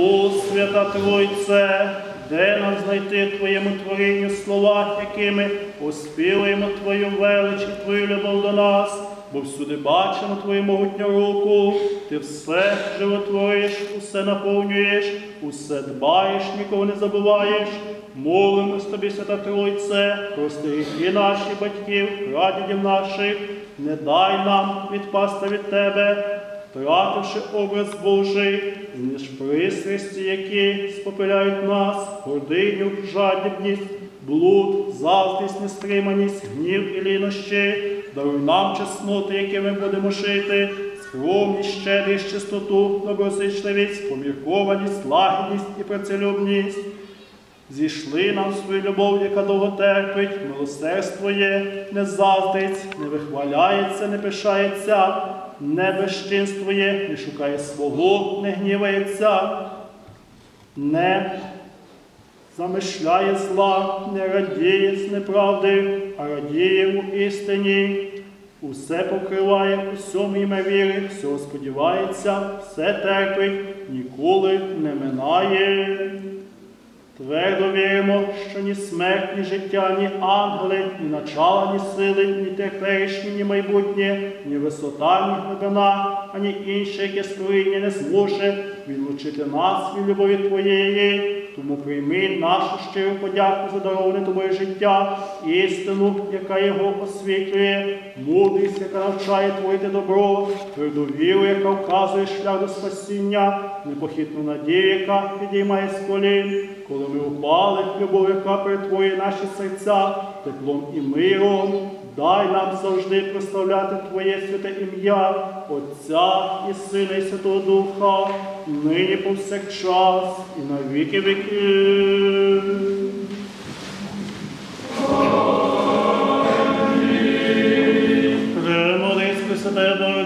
О, свята Тройце, де нам знайти Твоєму творінню слова, якими оспівуємо Твою велич і Твою любов до нас, бо всюди бачимо Твою могутню руку, Ти все животвориш, усе наповнюєш, усе дбаєш, нікого не забуваєш. Молимось тобі, свята Тройце, прости гріхи наші батьків, прадідів наших, не дай нам відпасти від Тебе втративши образ Божий, ніж пристрасті, які спопиляють нас, гординю, жадібність, блуд, заздрість, нестриманість, гнів і лінощі, даруй нам чесноти, якими будемо жити, скромність, щедрість, чистоту, доброзичливість, поміркованість, лагідність і працелюбність. Зійшли нам свою любов, яка довго терпить, милосердство є, не заздрить, не вихваляється, не пишається, не безчинствує, не шукає свого, не гнівається, не замишляє зла, не радіє з неправди, а радіє у істині. Усе покриває, усьому ім'я віри, всього сподівається, все терпить, ніколи не минає. Твердо віримо, що ні смерть, ні життя, ні ангели, ні начала, ні сили, ні теперішнє, ні майбутнє, ні висота, ні глибина, ані інше, яке створіння не зможе відлучити нас від любові Твоєї. Тому прийми нашу щиру подяку за дароване тобою життя, істину, яка його освітлює, мудрість, яка навчає творити добро, тверду віру, яка вказує шлях до спасіння, непохитну надію, яка підіймає з колін. Коли ми упали, любов, яка перетворює наші серця теплом і миром, дай нам завжди прославляти Твоє святе ім'я, Отця і Сина, і Святого Духа, нині повсякчас і на віки віків. Премолись, Пресвятая